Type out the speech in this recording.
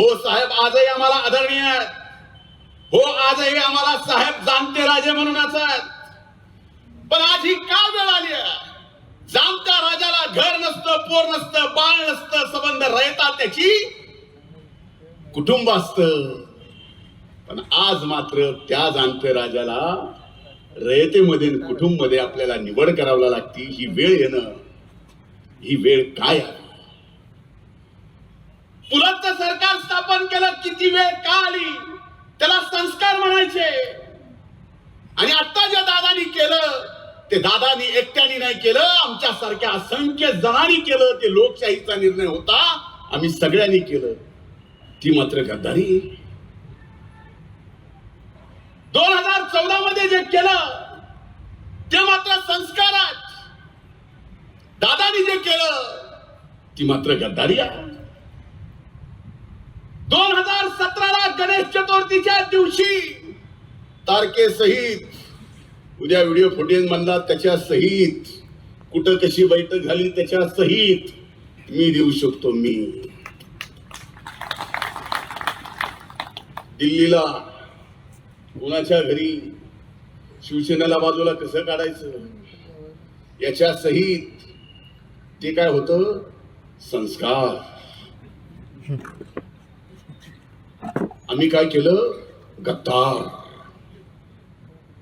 हो साहेब आजही आम्हाला आदरणीय आहेत. हो आजही आम्हाला साहेब जाणते राजे म्हणून असतात. पण आज ही का वेळ आली आहे? जाणत्या राजाला घर नसतं पोर नसतं बाळ नसतं संबंध रयता त्याची? कुटुंब असत. पण आज मात्र त्या जाणत्या राजाला रयतेमध्ये कुटुंबमध्ये आपल्याला निवड करावला लागती ही वेळ येणं. ही वेळ काय आहे? पुलतचं सरकार स्थापन वेळ का आली? त्याला संस्कार म्हणायचे. आणि आता ज्या दादानी केलं ते दादानी एकट्याने नाही केलं आमच्या सारख्या असंख्य जणांनी केलं ते लोकशाहीचा निर्णय होता आम्ही सगळ्यांनी केलं. ती मात्र गद्दारी. दोन हजार चौदा मध्ये जे केलं ते मात्र संस्कार दादानी जे केलं ती मात्र गद्दारी आहे. सतराला गणेश चतुर्थीच्या दिवशी. तारखेसहित उद्या व्हिडिओ फुटेज म्हणला त्याच्या सहित कुठं कशी बैठक झाली त्याच्या सहित मी देऊ शकतो मी. दिल्लीला कोणाच्या घरी शिवसेनेला बाजूला कसं काढायचं? याच्या सहित ते काय होतं? संस्कार. आम्ही काय केलं? गद्दार.